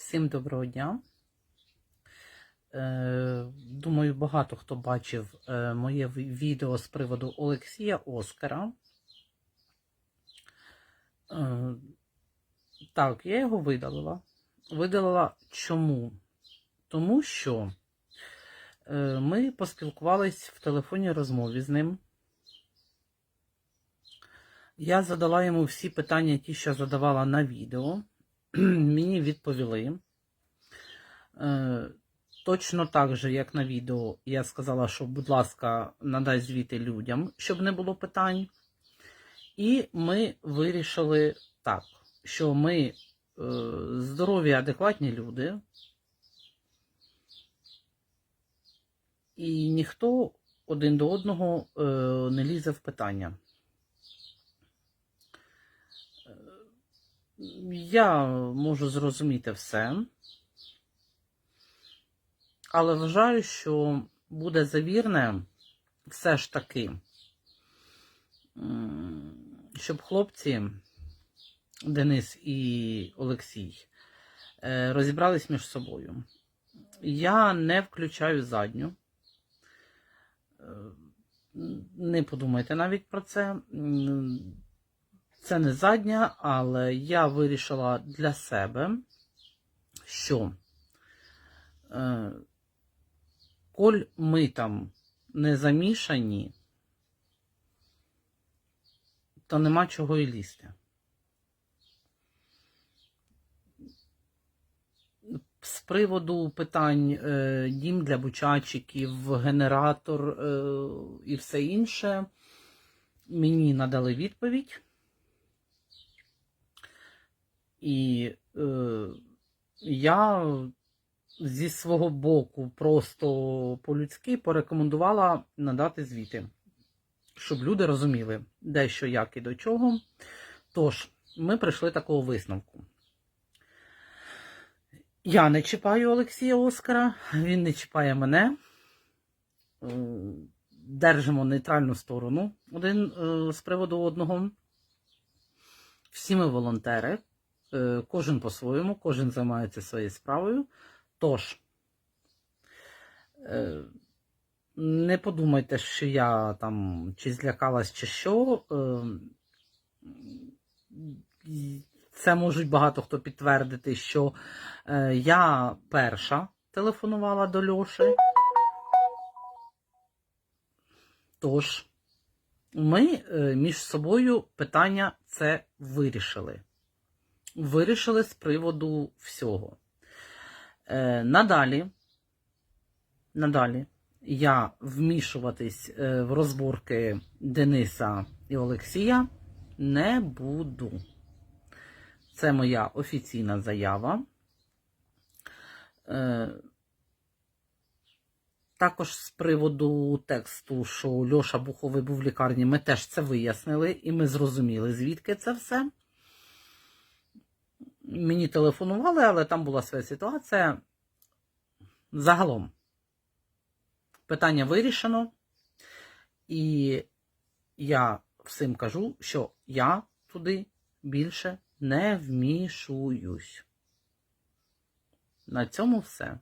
Всім доброго дня. Е, Думаю, багато хто бачив е, моє відео з приводу Олексія Оскара. Е, Так, я його видалила. Видалила чому? Тому що ми поспілкувались в телефонній розмові з ним. Я задала йому всі питання, ті, що задавала на відео. Мені відповіли. Е, Точно так же, як на відео, я сказала, що, будь ласка, надай звіти людям, щоб не було питань. І ми вирішили так, що ми е, здорові, адекватні люди, і ніхто один до одного е, не лізе в питання. Я можу зрозуміти все. Але вважаю, що буде завірне все ж таки, щоб хлопці Денис і Олексій е, розібрались між собою. Я не включаю задню. Е, Не подумайте навіть про це. Це не задня, але я вирішила для себе, що е, коль ми там не замішані, то нема чого і лізти. З приводу питань е, дім для бучачиків, генератор е, і все інше, мені надали відповідь. І е, я зі свого боку просто по-людськи порекомендувала надати звіти, щоб люди розуміли, де що, як і до чого. Тож, ми прийшли такого висновку. Я не чіпаю Олексія Оскара, він не чіпає мене. Е, Держимо нейтральну сторону один е, з приводу одного. Всі ми волонтери, кожен по-своєму, кожен займається своєю справою. Тож, е, не подумайте, що я там чи злякалась, чи що. Е, Це можуть багато хто підтвердити, що е, я перша телефонувала до Льоші. Тож, ми е, між собою питання це вирішили. Вирішили з приводу всього. Е, надалі, надалі я вмішуватись е, в розборки Дениса і Олексія не буду. Це моя офіційна заява. Е, також з приводу тексту, що Льоша Буховий був в лікарні, ми теж це вияснили, і ми зрозуміли, звідки це все. Мені телефонували, але там була своя ситуація. Загалом, питання вирішено, і я всім кажу, що я туди більше не вмішуюсь. На цьому все.